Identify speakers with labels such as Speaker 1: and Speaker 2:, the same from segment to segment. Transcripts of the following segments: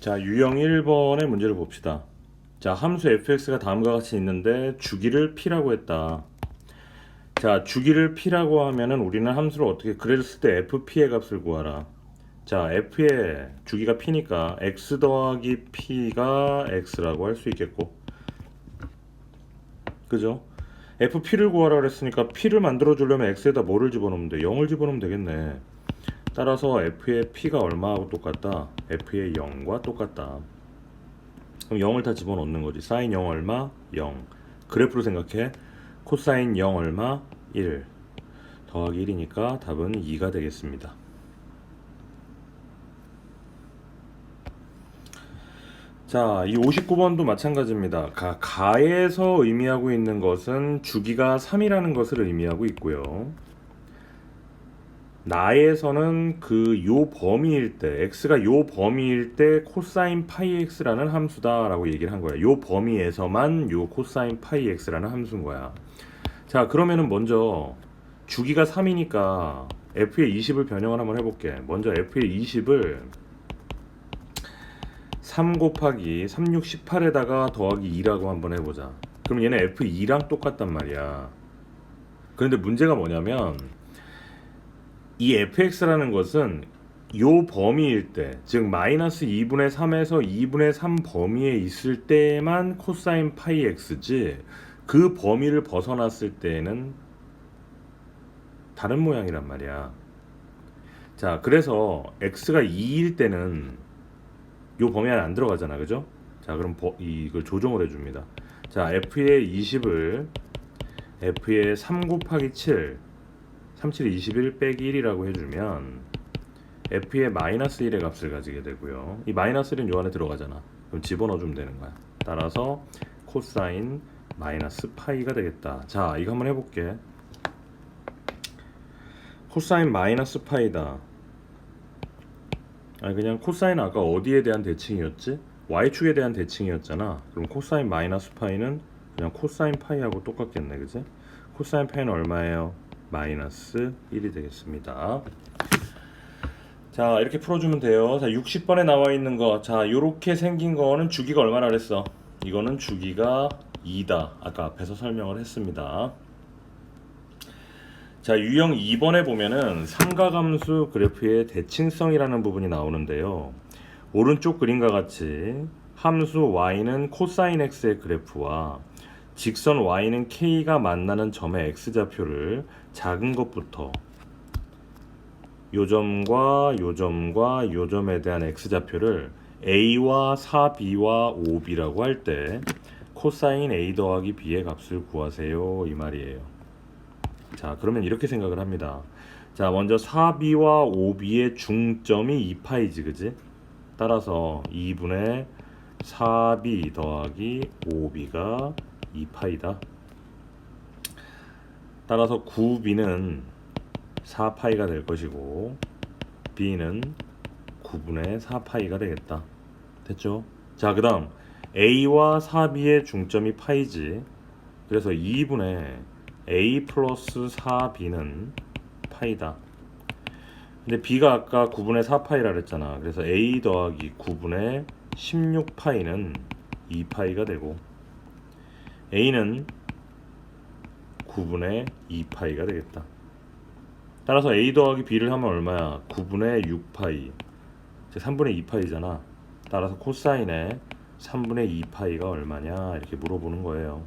Speaker 1: 자, 유형 1번의 문제를 봅시다. 자, 함수 fx가 다음과 같이 있는데 주기를 p라고 했다. 자, 주기를 p라고 하면은 우리는 함수를 어떻게 그랬을 때 fp의 값을 구하라. 자, f의 주기가 p니까 x 더하기 p가 x라고 할 수 있겠고. 그죠? fp를 구하라 그랬으니까 p를 만들어 주려면 x에다 뭐를 집어넣으면 돼? 0을 집어넣으면 되겠네. 따라서 f의 p가 얼마하고 똑같다? F의 0과 똑같다. 그럼 0을 다 집어넣는 거지. 사인 0 얼마? 0. 그래프로 생각해. 코사인 0 얼마? 1. 더하기 1이니까 답은 2가 되겠습니다. 자, 이 59번도 마찬가지입니다. 가, 가에서 의미하고 있는 것은 주기가 3이라는 것을 의미하고 있고요. 나에서는 그 요 범위일 때 x가 요 범위일 때 코사인 파이 x라는 함수다라고 얘기를 한 거야. 요 범위에서만 요 코사인 파이 x라는 함수인 거야. 자, 그러면은 먼저 주기가 3이니까 f의 20을 변형을 한번 해 볼게. 먼저 f의 20을 3 곱하기 3, 6, 18에다가 더하기 2라고 한번 해 보자. 그럼 얘는 f2랑 똑같단 말이야. 그런데 문제가 뭐냐면 이 fx라는 것은 요 범위일 때, 즉 마이너스 2분의 3에서 2분의 3 범위에 있을 때만 코사인 파이 x지 그 범위를 벗어났을 때에는 다른 모양이란 말이야. 자, 그래서 x가 2일 때는 요 범위 안에 안 들어가잖아, 그죠? 자, 그럼 버, 이걸 조정을 해 줍니다. 자, f의 20을 f의 3 곱하기 7 37, 21 빼기 1이라고 해주면 f의 마이너스 1의 값을 가지게 되고요. 이 마이너스 1은 요 안에 들어가잖아. 그럼 집어넣어주면 되는 거야. 따라서 코사인 마이너스 파이가 되겠다. 자, 이거 한번 해볼게. 코사인 마이너스 파이다. 아니 그냥 코사인 아까 어디에 대한 대칭이었지? y축에 대한 대칭이었잖아. 그럼 코사인 마이너스 파이는 그냥 코사인 파이하고 똑같겠네, 그지? 코사인 파이는 얼마예요? 마이너스 1이 되겠습니다. 자, 이렇게 풀어주면 돼요. 자, 60번에 나와 있는 거. 자, 요렇게 생긴 거는 주기가 얼마나 그랬어? 이거는 주기가 2다. 아까 앞에서 설명을 했습니다. 자, 유형 2번에 보면은 삼각함수 그래프의 대칭성이라는 부분이 나오는데요. 오른쪽 그림과 같이 함수 y는 코사인 x의 그래프와 직선 y는 k가 만나는 점의 x좌표를 작은 것부터 요 점과 요 점과 요 점에 대한 x좌표를 a와 4b와 5b라고 할 때 코사인 a 더하기 b의 값을 구하세요 이 말이에요. 자 그러면 이렇게 생각을 합니다. 자 먼저 4b와 5b의 중점이 2파이지 그지? 따라서 2분의 4b 더하기 5b가 2파이다. 따라서 9b는 4파이가 될 것이고 b는 9분의 4파이가 되겠다. 됐죠? 자, 그 다음 a와 4b의 중점이 파이지. 그래서 2분의 a 플러스 4b는 파이다. 근데 b가 아까 9분의 4파이라 그랬잖아. 그래서 a 더하기 9분의 16파이는 2파이가 되고 a는 9분의 2파이가 되겠다. 따라서 a 더하기 b를 하면 얼마야? 9분의 6파이. 즉 3분의 2파이잖아. 따라서 코사인의 3분의 2파이가 얼마냐? 이렇게 물어보는 거예요.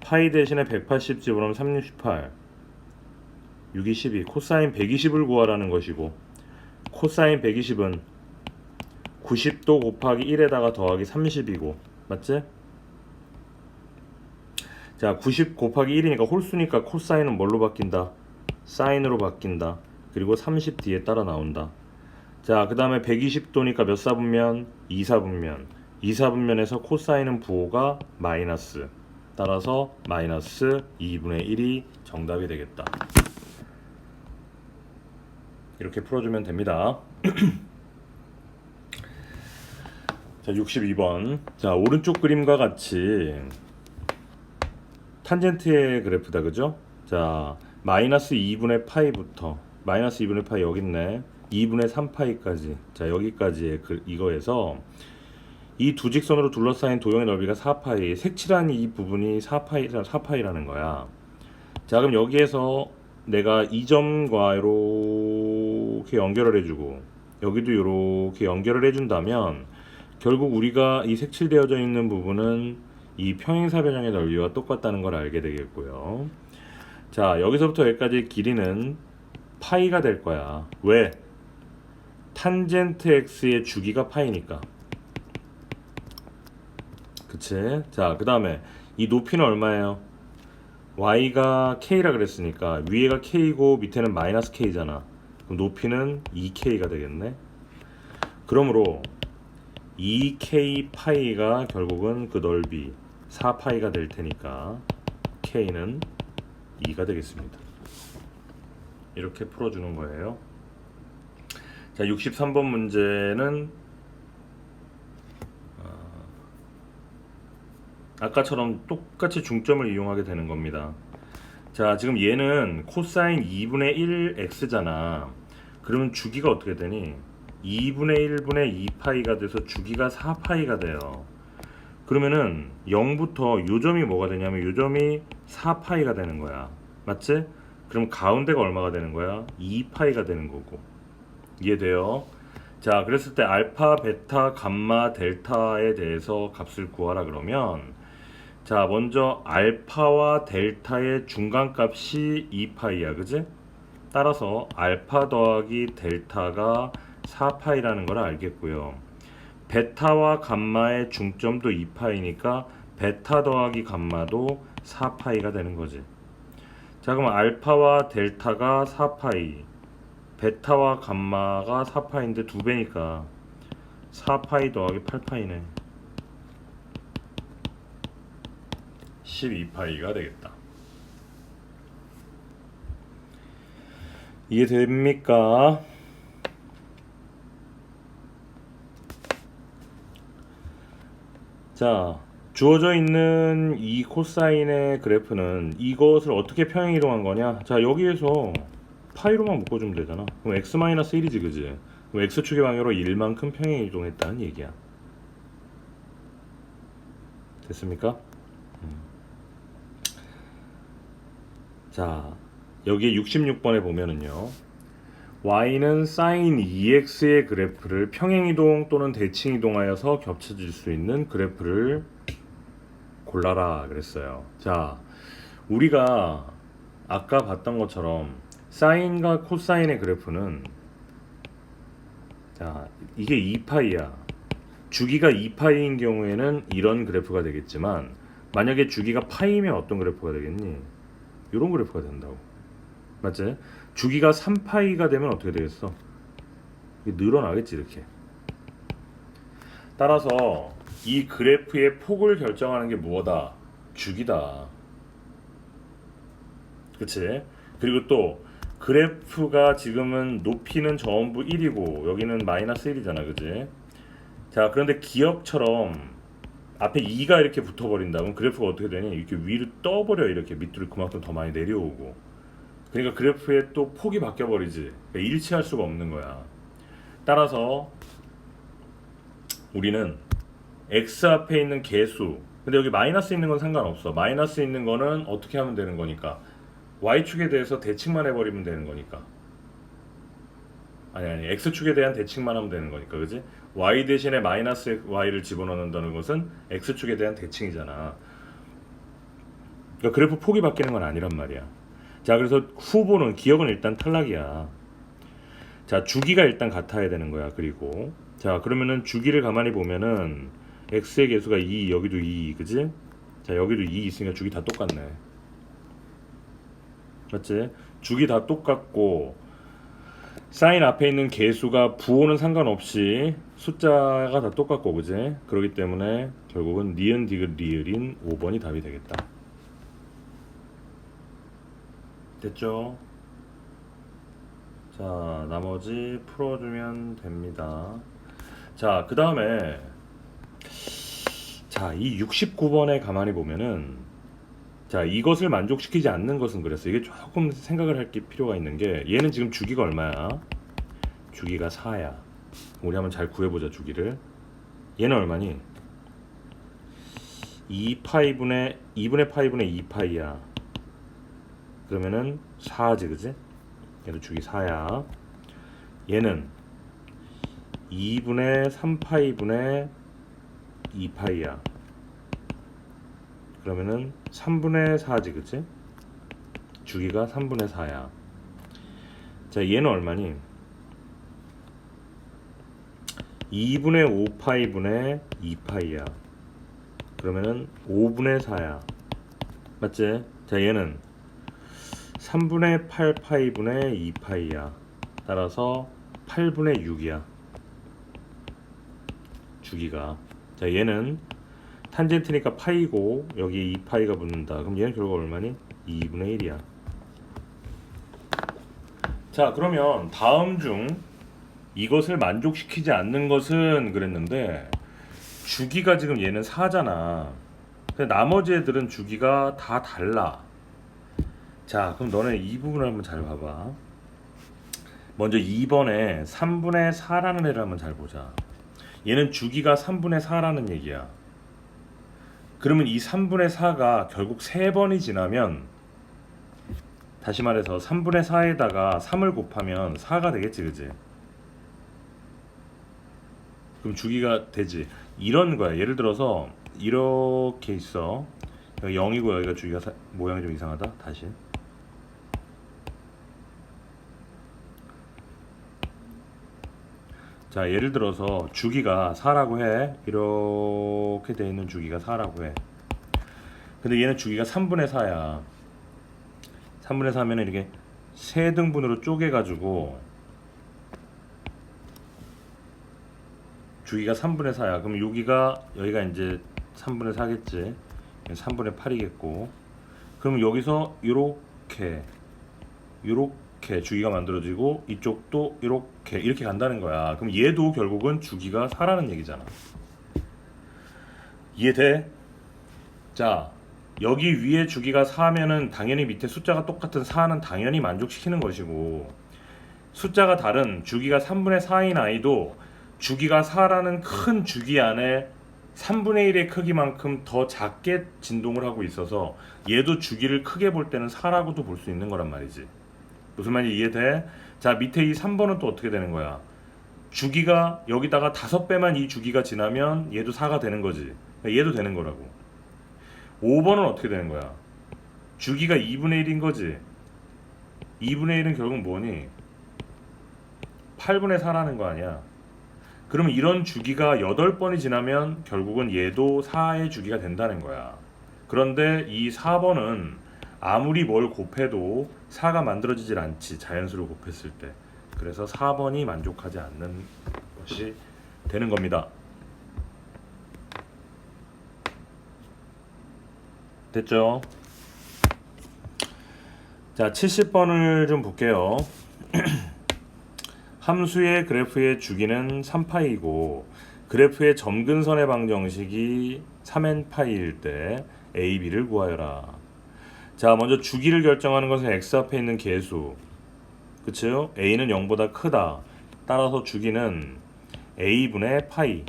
Speaker 1: 파이 대신에 180 집어넣으면 368. 6이 12. 코사인 120을 구하라는 것이고 코사인 120은 90도 곱하기 1에다가 더하기 30이고 맞지? 자, 90 곱하기 1이니까 홀수니까 코사인은 뭘로 바뀐다? 사인으로 바뀐다. 그리고 30 뒤에 따라 나온다. 자, 그 다음에 120도니까 몇 사분면? 2사분면. 2사분면에서 코사인은 부호가 마이너스. 따라서 마이너스 2분의 1이 정답이 되겠다. 이렇게 풀어주면 됩니다. 자, 62번. 자, 오른쪽 그림과 같이 탄젠트의 그래프다 그죠? 자 마이너스 2분의 파이부터 마이너스 2분의 파이 여기 있네. 2분의 3파이까지. 자 여기까지의 그 이거에서 이 두 직선으로 둘러싸인 도형의 넓이가 4파이. 색칠한 이 부분이 4파이 4파이라는 거야. 자 그럼 여기에서 내가 이 점과 이렇게 연결을 해주고 여기도 이렇게 연결을 해준다면 결국 우리가 이 색칠되어져 있는 부분은 이 평행사 변형의 넓이와 똑같다는 걸 알게 되겠고요. 자 여기서부터 여기까지 길이는 파이가 될 거야. 왜? 탄젠트 x의 주기가 파이니까. 그치? 자, 그 다음에 이 높이는 얼마예요? y가 k라 그랬으니까 위에가 k고 밑에는 마이너스 k잖아. 그럼 높이는 2k가 되겠네. 그러므로 2k 파이가 결국은 그 넓이 4파이가 될 테니까 k는 2가 되겠습니다. 이렇게 풀어주는 거예요. 자, 63번 문제는 아까처럼 똑같이 중점을 이용하게 되는 겁니다. 자, 지금 얘는 코사인 2분의 1 x잖아. 그러면 주기가 어떻게 되니? 2분의 1분의 2파이가 돼서 주기가 4파이가 돼요. 그러면은 0부터 요점이 뭐가 되냐면 요점이 4파이가 되는 거야. 맞지? 그럼 가운데가 얼마가 되는 거야? 2파이가 되는 거고. 이해돼요? 자, 그랬을 때 알파, 베타, 감마, 델타에 대해서 값을 구하라 그러면 자, 먼저 알파와 델타의 중간값이 2파이야. 그지? 따라서 알파 더하기 델타가 4파이라는 걸 알겠고요. 베타와 감마의 중점도 2파이니까 베타 더하기 감마도 4파이가 되는 거지. 자, 그럼 알파와 델타가 4파이, 베타와 감마가 4파인데 두 배니까 4파이 더하기 8파이네. 12파이가 되겠다. 이해됩니까? 자, 주어져 있는 이 코사인의 그래프는 이것을 어떻게 평행 이동한 거냐? 자, 여기에서 파이로만 묶어주면 되잖아. 그럼 x-1이지, 그지? 그럼 x축의 방향으로 1만큼 평행 이동했다는 얘기야. 됐습니까? 음. 자, 여기 66번에 보면은요. Y는 sin 2x의 그래프를 평행이동 또는 대칭이동하여서 겹쳐질 수 있는 그래프를 골라라 그랬어요. 자, 우리가 아까 봤던 것처럼 사인과 코사인의 그래프는 자, 이게 2파이야. 주기가 2파이인 경우에는 이런 그래프가 되겠지만 만약에 주기가 파이면 어떤 그래프가 되겠니? 이런 그래프가 된다고. 맞지? 주기가 3파이가 되면 어떻게 되겠어? 늘어나겠지 이렇게. 따라서 이 그래프의 폭을 결정하는 게 무엇다? 주기다. 그치? 그리고 또 그래프가 지금은 높이는 전부 1이고 여기는 마이너스 1이잖아 그지? 자 그런데 기억처럼 앞에 2가 이렇게 붙어버린다 그럼 그래프가 어떻게 되니? 이렇게 위로 떠버려 이렇게 밑으로 그만큼 더 많이 내려오고 그러니까 그래프의 또 폭이 바뀌어 버리지. 그러니까 일치할 수가 없는 거야. 따라서 우리는 x 앞에 있는 개수 근데 여기 마이너스 있는 건 상관없어. 마이너스 있는 거는 어떻게 하면 되는 거니까? Y축에 대해서 대칭만 해버리면 되는 거니까. 아니 아니 x축에 대한 대칭만 하면 되는 거니까 그지? Y 대신에 마이너스 y를 집어넣는다는 것은 x축에 대한 대칭이잖아. 그러니까 그래프 폭이 바뀌는 건 아니란 말이야 자 그래서 후보는 기억은 일단 탈락이야. 자 주기가 일단 같아야 되는 거야 그리고. 자 그러면은 주기를 가만히 보면은 x의 개수가 2 여기도 2 그지? 자 여기도 2 있으니까 주기 다 똑같네. 맞지? 주기 다 똑같고 사인 앞에 있는 개수가 부호는 상관없이 숫자가 다 똑같고 그지? 그렇기 때문에 결국은 니은 디귿 리을인 5번이 답이 되겠다 됐죠 자 나머지 풀어주면 됩니다 자 그 다음에 자이 69번에 가만히 보면은 자 이것을 만족시키지 않는 것은 그랬어 이게 조금 생각을 할 게 필요가 있는 게 얘는 지금 주기가 얼마야 주기가 4야. 우리 한번 잘 구해보자 주기를. 얘는 얼마니? 2파이분의 2분의 파이분의 2파이야. 그러면은 4지 그지? 얘도 주기 4야. 얘는 2분의 3파이분의 2파이야. 그러면은 3분의 4지 그치? 주기가 3분의 4야. 자 얘는 얼마니? 2분의 5파이분의 2파이야. 그러면은 5분의 4야. 맞지? 자 얘는 3분의 8파이분의 2파이야. 따라서 8분의 6이야. 주기가. 자 얘는 탄젠트니까 파이고 여기 2파이가 붙는다. 그럼 얘는 결국 얼마니? 2분의 1이야. 자 그러면 다음 중 이것을 만족시키지 않는 것은 그랬는데 주기가 지금 얘는 4잖아. 근데 나머지 애들은 주기가 다 달라. 자 그럼 너네 이 부분을 한번 잘 봐봐. 먼저 2번에 3분의 4라는 애를 한번 잘 보자. 얘는 주기가 3분의 4라는 얘기야. 그러면 이 3분의 4가 결국 3번이 지나면 다시 말해서 3분의 4에다가 3을 곱하면 4가 되겠지 그지? 그럼 주기가 되지. 이런 거야. 예를 들어서 이렇게 있어. 여기 0이고 여기가 주기가 사- 모양이 좀 이상하다. 다시. 자, 예를 들어서 주기가 4라고 해. 이렇게 돼 있는 주기가 4라고 해. 근데 얘는 주기가 3분의 4야. 3분의 4면은 이렇게 세 등분으로 쪼개 가지고 주기가 3분의 4야. 그럼 여기가 여기가 이제 3분의 4겠지. 3분의 8이겠고. 그럼 여기서 이렇게 이렇게 주기가 만들어지고 이쪽도 이렇게 이렇게 간다는 거야. 그럼 얘도 결국은 주기가 4라는 얘기잖아. 이해돼? 자, 여기 위에 주기가 4면은 당연히 밑에 숫자가 똑같은 4는 당연히 만족시키는 것이고 숫자가 다른 주기가 3분의 4인 아이도 주기가 4라는 큰 주기 안에 3분의 1의 크기만큼 더 작게 진동을 하고 있어서 얘도 주기를 크게 볼 때는 4라고도 볼 수 있는 거란 말이지. 무슨 말인지 이해돼? 자, 밑에 이 3번은 또 어떻게 되는 거야? 주기가 여기다가 다섯 배만 이 주기가 지나면 얘도 4가 되는 거지. 그러니까 얘도 되는 거라고. 5번은 어떻게 되는 거야? 주기가 2분의 1인 거지. 2분의 1은 결국 뭐니? 8분의 4라는 거 아니야. 그러면 이런 주기가 8번이 지나면 결국은 얘도 4의 주기가 된다는 거야. 그런데 이 4번은 아무리 뭘 곱해도 4가 만들어지질 않지. 자연수로 곱했을 때. 그래서 4번이 만족하지 않는 것이 되는 겁니다. 됐죠? 자, 70번을 좀 볼게요. 함수의 그래프의 주기는 3파이고 그래프의 점근선의 방정식이 3n파이일 때 a, b를 구하여라. 자, 먼저 주기를 결정하는 것은 x 앞에 있는 계수. 그쵸? a는 0보다 크다. 따라서 주기는 a분의 파이.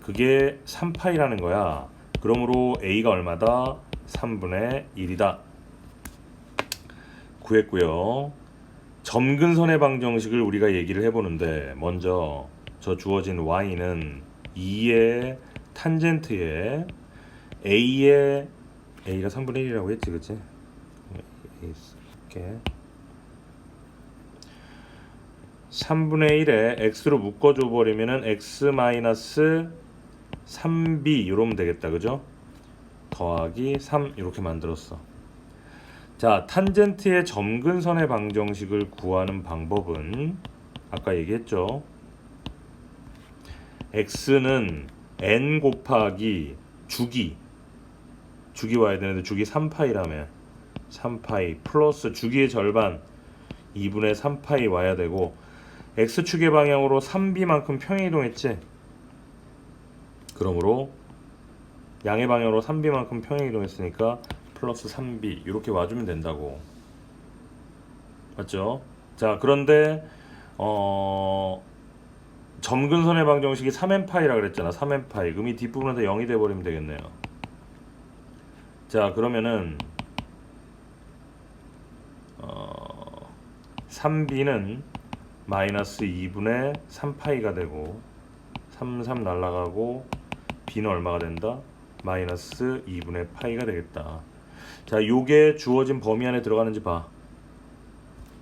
Speaker 1: 그게 3파이라는 거야. 그러므로 a가 얼마다? 3분의 1이다. 구했고요. 점근선의 방정식을 우리가 얘기를 해보는데 먼저 저 주어진 y는 2의 탄젠트에 a의 a가 3분의 1이라고 했지 그치? 이렇게. 3분의 1에 x로 묶어줘 버리면은 x 마이너스 3b 이러면 되겠다 그죠? 더하기 3 이렇게 만들었어. 자 탄젠트의 점근선의 방정식을 구하는 방법은 아까 얘기했죠? X는 n 곱하기 주기 주기 와야 되는데 주기 3파이라며 3파이 플러스 주기의 절반 2분의 3파이 와야 되고 x축의 방향으로 3b만큼 평행이동했지 그러므로 양의 방향으로 3b만큼 평행이동했으니까 플러스 3b 이렇게 와주면 된다고 맞죠? 자 그런데 어 점근선의 방정식이 3n파이라 그랬잖아. 3n파이. 그럼 이 뒷부분에서 0이 돼 버리면 되겠네요. 자, 그러면은 어 3b는 마이너스 2분의 3파이가 되고 3, 3 날라가고 b는 얼마가 된다? 마이너스 2분의 파이가 되겠다. 자, 요게 주어진 범위 안에 들어가는지 봐.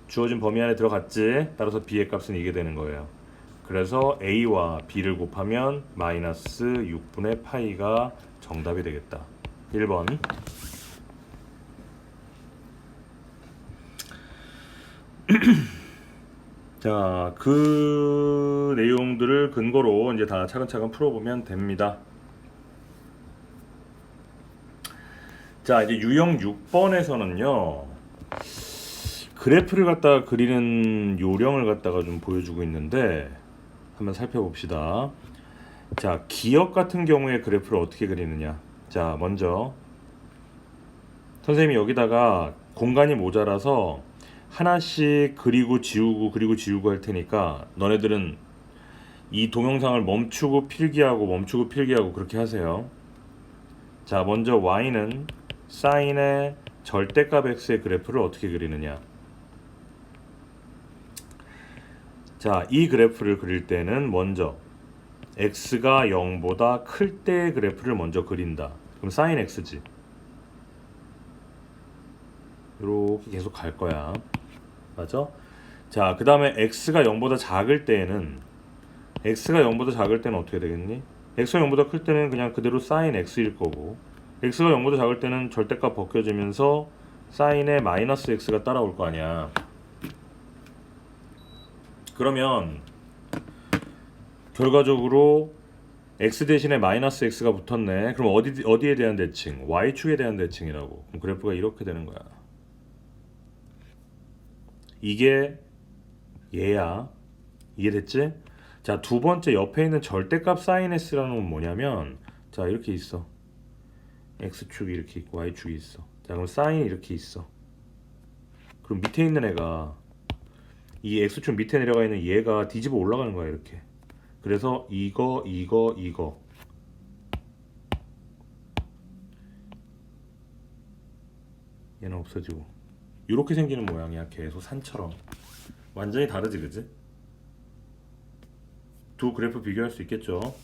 Speaker 1: 주어진 범위 안에 들어갔지. 따라서 b의 값은 이게 되는 거예요. 그래서 a와 b를 곱하면 마이너스 6분의 파이가 정답이 되겠다. 1번. 자, 그 내용들을 근거로 이제 다 차근차근 풀어보면 됩니다. 자, 이제 유형 6번에서는요. 그래프를 갖다가 그리는 요령을 갖다가 좀 보여주고 있는데 한번 살펴봅시다. 자, 기억 같은 경우에 그래프를 어떻게 그리느냐. 자, 먼저 선생님이 여기다가 공간이 모자라서 하나씩 그리고 지우고 그리고 지우고 할 테니까 너네들은 이 동영상을 멈추고 필기하고 멈추고 필기하고 그렇게 하세요. 자, 먼저 y는 사인의 절대값 x의 그래프를 어떻게 그리느냐. 자, 이 그래프를 그릴 때는 먼저 x가 0보다 클 때의 그래프를 먼저 그린다. 그럼 사인 x지. 이렇게 계속 갈 거야. 맞아? 자, 그 다음에 x가 0보다 작을 때에는 x가 0보다 작을 때는 어떻게 되겠니? x가 0보다 클 때는 그냥 그대로 사인 x일 거고 x가 0보다 작을 때는 절대값 벗겨지면서 사인의 마이너스 x가 따라올 거 아니야. 그러면 결과적으로 x 대신에 마이너스 x가 붙었네. 그럼 어디 어디에 대한 대칭? y축에 대한 대칭이라고. 그럼 그래프가 이렇게 되는 거야. 이게 얘야. 이해됐지? 자, 두 번째 옆에 있는 절대값 사인 s라는 건 뭐냐면 자, 이렇게 있어. x축이 이렇게 있고 y축이 있어. 자, 그럼 사인이 이렇게 있어. 그럼 밑에 있는 애가 이 x축 밑에 내려가 있는 얘가 뒤집어 올라가는 거야, 이렇게. 그래서 이거, 이거, 이거. 얘는 없어지고. 이렇게 생기는 모양이야, 계속 산처럼. 완전히 다르지, 그지? 두 그래프 비교할 수 있겠죠.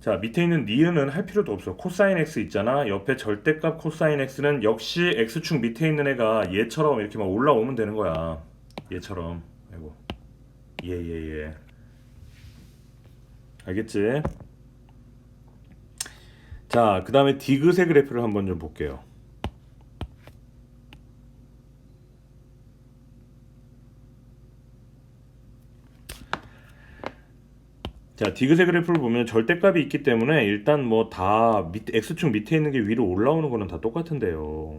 Speaker 1: 자 밑에 있는 니은은 할 필요도 없어 코사인 x 있잖아 옆에 절대값 코사인 x는 역시 x축 밑에 있는 애가 얘처럼 이렇게 막 올라오면 되는 거야 얘처럼 아이고 예예예 예, 알겠지 자 그 다음에 디귿의 그래프를 한번 좀 볼게요 자, 디귿의 그래프를 보면 절대값이 있기 때문에 일단 뭐 다 밑 x축 밑에 있는 게 위로 올라오는 거는 다 똑같은데요.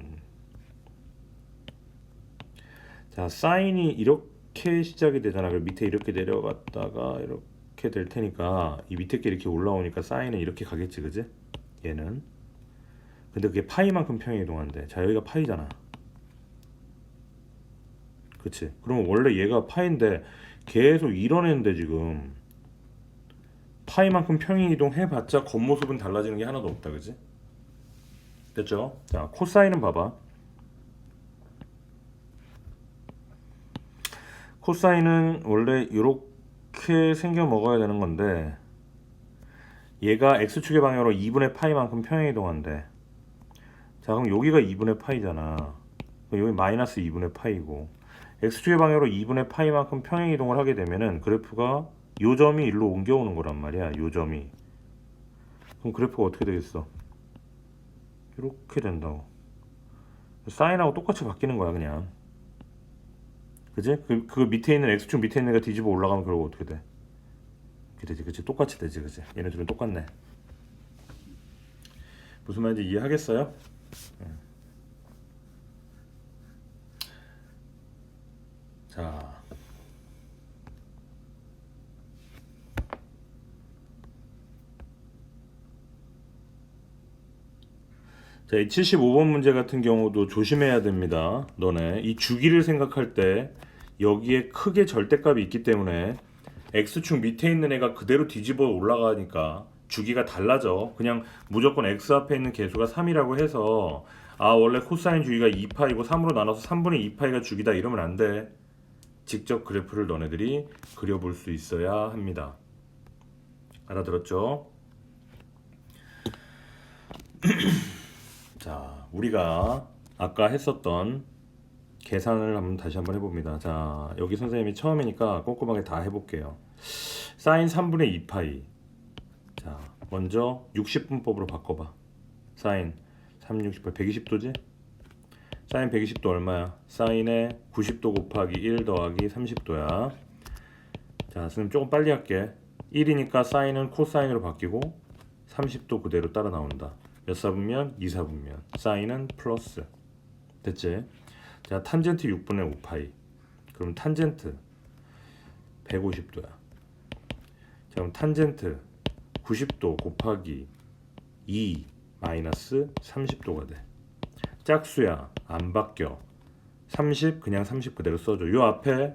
Speaker 1: 자, 사인이 이렇게 시작이 되잖아. 그럼 밑에 이렇게 내려갔다가 이렇게 될 테니까 이 밑에 게 이렇게 올라오니까 사인은 이렇게 가겠지, 그지? 얘는. 근데 그게 파이만큼 평행 이동한대. 자, 여기가 파이잖아. 그치? 그러면 원래 얘가 파인데 계속 이뤄내는데 지금 파이만큼 평행 이동 해봤자 겉모습은 달라지는 게 하나도 없다, 그지? 됐죠? 자, 코사인은 봐봐. 코사인은 원래 이렇게 생겨 먹어야 되는 건데 얘가 x축의 방향으로 2분의 파이만큼 평행 이동한대. 자, 그럼 여기가 2분의 파이잖아. 여기 마이너스 2분의 파이고 x축의 방향으로 2분의 파이만큼 평행 이동을 하게 되면은 그래프가 요 점이 일로 옮겨오는 거란 말이야. 요 점이. 그럼 그래프가 어떻게 되겠어? 이렇게 된다고. 사인하고 똑같이 바뀌는 거야, 그냥. 그지? 그, 그 밑에 있는 x축 밑에 있는 애가 뒤집어 올라가면 그러고 어떻게 돼? 이렇게 되지, 그치? 똑같이 되지, 그치? 얘네들은 똑같네. 무슨 말인지 이해하겠어요? 응. 자. 자, 이 75번 문제 같은 경우도 조심해야 됩니다. 너네 이 주기를 생각할 때 여기에 크게 절대값이 있기 때문에 x축 밑에 있는 애가 그대로 뒤집어 올라가니까 주기가 달라져. 그냥 무조건 x 앞에 있는 개수가 3이라고 해서 아 원래 코사인 주기가 2파이고 3으로 나눠서 3분의 2파이가 주기다 이러면 안 돼. 직접 그래프를 너네들이 그려볼 수 있어야 합니다. 알아들었죠? 자, 우리가 아까 했었던 계산을 한번 다시 한번 해봅니다. 자, 여기 선생님이 처음이니까 꼼꼼하게 다 해볼게요. 사인 3분의 2파이. 자, 먼저 60분법으로 바꿔봐. 사인 3, 68, 120도지? 사인 120도 얼마야? 사인에 90도 곱하기 1 더하기 30도야. 자, 선생님 조금 빨리 할게. 1이니까 사인은 코사인으로 바뀌고 30도 그대로 따라 나온다. 몇 사분면? 2 사분면. 사인은 플러스. 됐지? 자, 탄젠트 6분의 5파이. 그럼 탄젠트 150도야. 자, 그럼 탄젠트 90도 곱하기 2 마이너스 30도가 돼. 짝수야. 안 바뀌어. 30 그냥 30 그대로 써줘. 요 앞에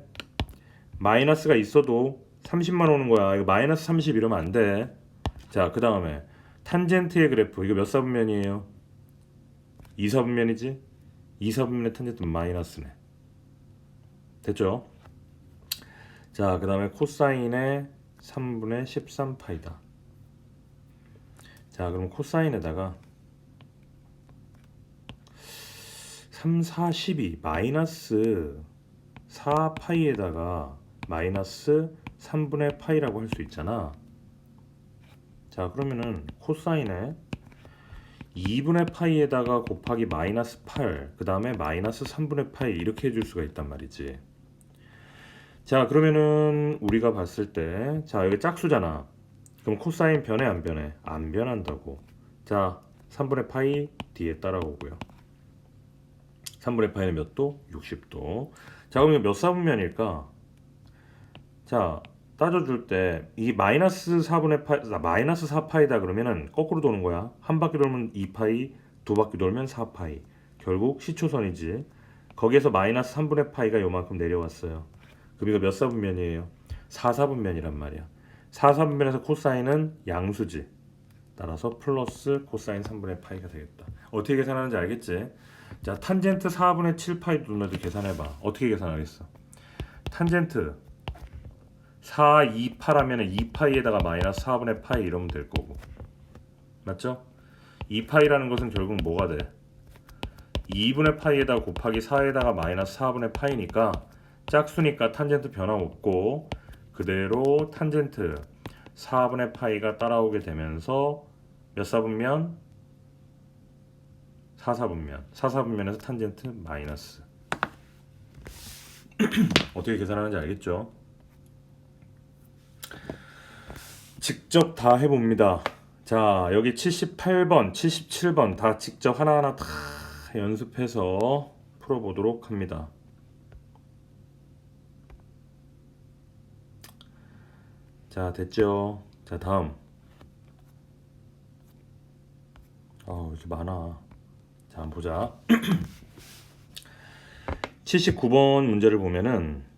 Speaker 1: 마이너스가 있어도 30만 오는 거야. 이거 마이너스 30 이러면 안 돼. 자, 그 다음에 탄젠트의 그래프 이거 몇 사분면이에요? 2사분면이지? 2사분면의 탄젠트 마이너스네. 됐죠? 자, 그 다음에 코사인의 3분의 13파이다. 자, 그럼 코사인에다가 3, 4, 12 마이너스 4파이에다가 마이너스 3분의 파이라고 할 수 있잖아. 자 그러면은 코사인에 2분의 파이에다가 곱하기 마이너스 8, 그 다음에 마이너스 3분의 파이 이렇게 해줄 수가 있단 말이지. 자 그러면은 우리가 봤을 때, 자 여기 짝수잖아. 그럼 코사인 변해 안 변해? 안 변한다고. 자 3분의 파이 뒤에 따라오고요. 3분의 파이는 몇 도? 60도. 자 그럼 이거 몇 사분면일까? 자 따져줄 때 이 마이너스 4분의 파이 아, 마이너스 4파이다 그러면은 거꾸로 도는 거야. 한 바퀴 돌면 2파이 두 바퀴 돌면 4파이. 결국 시초선이지. 거기에서 마이너스 3분의 파이가 요만큼 내려왔어요. 그럼 이거 몇 사분면이에요? 4사분면이란 말이야. 4사분면에서 코사인은 양수지. 따라서 플러스 코사인 3분의 파이가 되겠다. 어떻게 계산하는지 알겠지? 자 탄젠트 4분의 7파이도 너도 계산해봐. 어떻게 계산하겠어? 탄젠트 4, 2, 8 하면 2파이에다가 마이너스 4분의 파이 이러면 될 거고 맞죠? 2파이라는 것은 결국 뭐가 돼? 2분의 파이에다가 곱하기 4에다가 마이너스 4분의 파이니까 짝수니까 탄젠트 변함없고 그대로 탄젠트 4분의 파이가 따라오게 되면서 몇 사분면? 4사분면 4사분면에서 탄젠트 마이너스 어떻게 계산하는지 알겠죠? 직접 다 해봅니다. 자, 여기 78번, 77번 다 직접 하나하나 다 연습해서 풀어보도록 합니다. 자, 됐죠? 자, 다음. 아, 이렇게 많아. 자, 한번 보자. 79번 문제를 보면은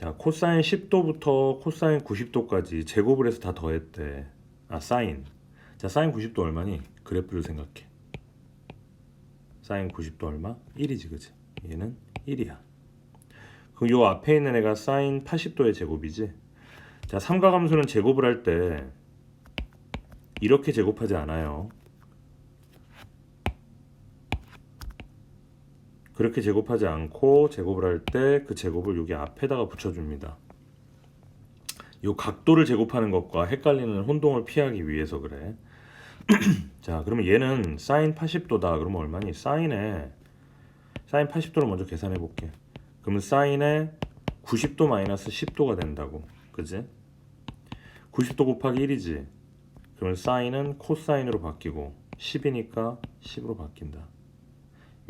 Speaker 1: 자, 코사인 10도부터 코사인 90도까지 제곱을 해서 다 더했대. 아, 사인. 자, 사인 90도 얼마니? 그래프를 생각해. 사인 90도 얼마? 1이지, 그지? 얘는 1이야. 그럼 요 앞에 있는 애가 사인 80도의 제곱이지? 자, 삼각함수는 제곱을 할 때 이렇게 제곱하지 않아요. 그렇게 제곱하지 않고 제곱을 할 때 그 제곱을 여기 앞에다가 붙여줍니다. 요 각도를 제곱하는 것과 헷갈리는 혼동을 피하기 위해서 그래. 자, 그러면 얘는 사인 80도다. 그러면 얼마니? 사인에 사인 80도를 먼저 계산해 볼게. 그러면 사인에 90도 마이너스 10도가 된다고. 그지? 90도 곱하기 1이지. 그러면 사인은 코사인으로 바뀌고 10이니까 10으로 바뀐다.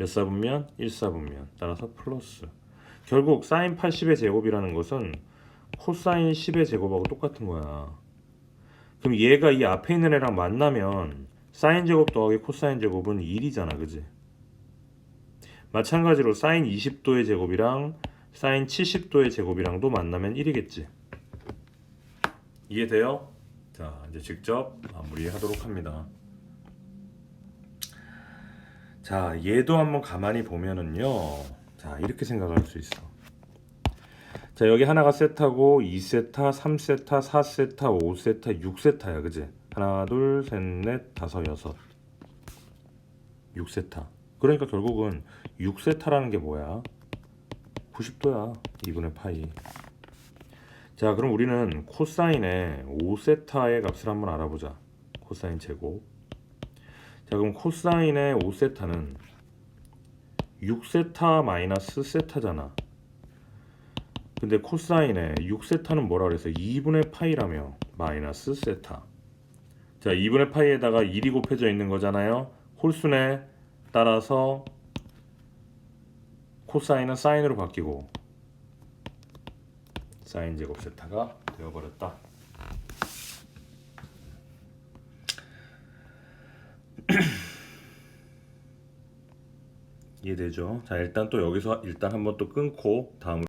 Speaker 1: 몇 사분면? 1사분면. 따라서 플러스. 결국 사인 80의 제곱이라는 것은 코사인 10의 제곱하고 똑같은 거야. 그럼 얘가 이 앞에 있는 애랑 만나면 사인 제곱 더하기 코사인 제곱은 1이잖아. 그지? 마찬가지로 사인 20도의 제곱이랑 사인 70도의 제곱이랑도 만나면 1이겠지. 이해돼요? 자, 이제 직접 마무리하도록 합니다. 자, 얘도 한번 가만히 보면은요. 자, 이렇게 생각할 수 있어. 자, 여기 하나가 세타고 2세타, 3세타, 4세타, 5세타, 6세타야. 그지? 하나, 둘, 셋, 넷, 다섯, 여섯. 6세타. 그러니까 결국은 6세타라는 게 뭐야? 90도야. 2분의 파이. 자, 그럼 우리는 코사인의 5세타의 값을 한번 알아보자. 코사인 제곱. 자, 그럼 코사인의 5세타는 6세타 마이너스 세타잖아. 근데 코사인의 6세타는 뭐라 그래서 2분의 파이라며 마이너스 세타. 자, 2분의 파이에다가 1이 곱해져 있는 거잖아요. 홀수네. 따라서 코사인은 사인으로 바뀌고 사인 제곱 세타가 되어버렸다. 이해되죠? 자 일단 또 여기서 일단 한번 또 끊고 다음